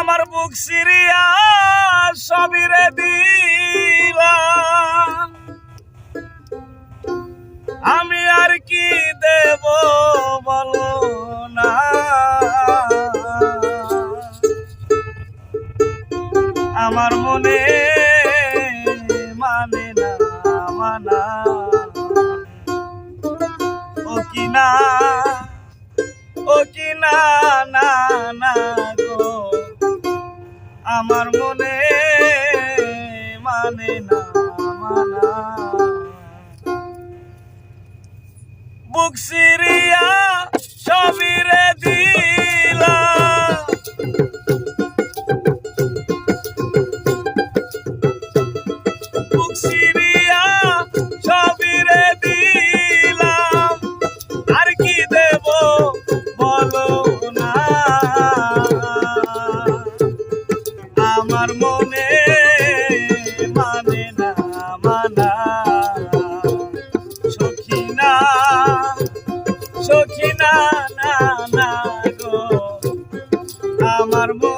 আমার বুক সিরিয়া সবিরে দিলাম। আমি আর কি দেব বলো না। আমার মনে মানে না, মানা। ও কি না কি না না না গো। আমার মনে মানে না মানা বুক সিরিয়া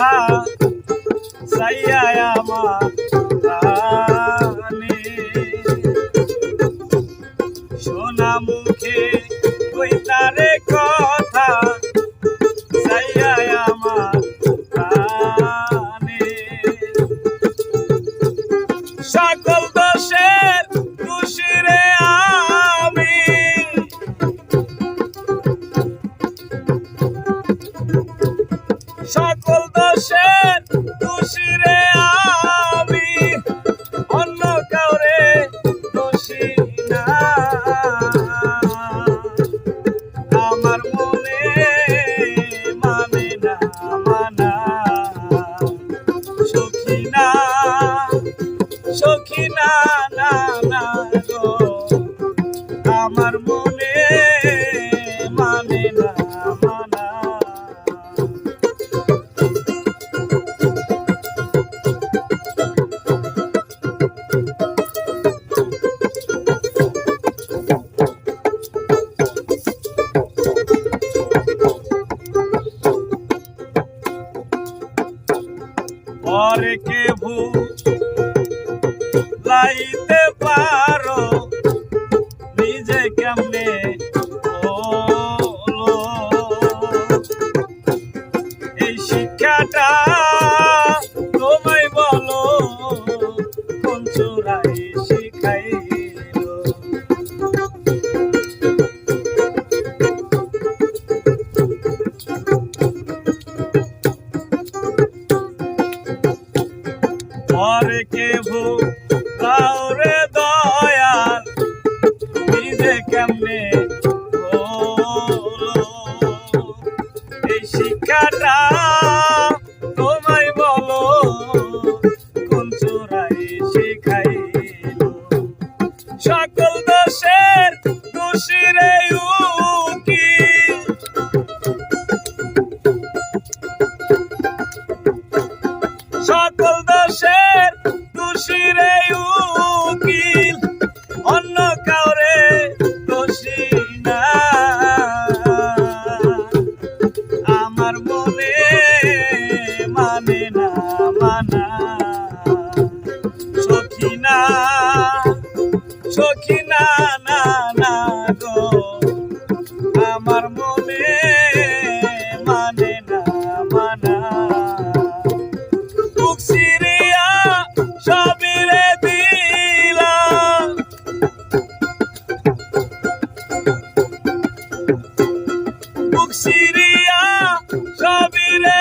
কথা। সোনা মুখে কই তারে কথা সাইয়া আমার প্রাণে। সকল দোষের ভূ লাইতে পারো পরে কে ভূ কাউরে দয়াল নিজে কেমনে বলো? এই শিক্ষাটা সকল দোষের সকল দোষের দোষীরে উকিল, অন্য কাউরে দোষী না। আমার মনে মানে না, মানা। সখী না সখী না না না গো। আমার মনে মানে না, মানা। বুক সিরিয়া সবিরে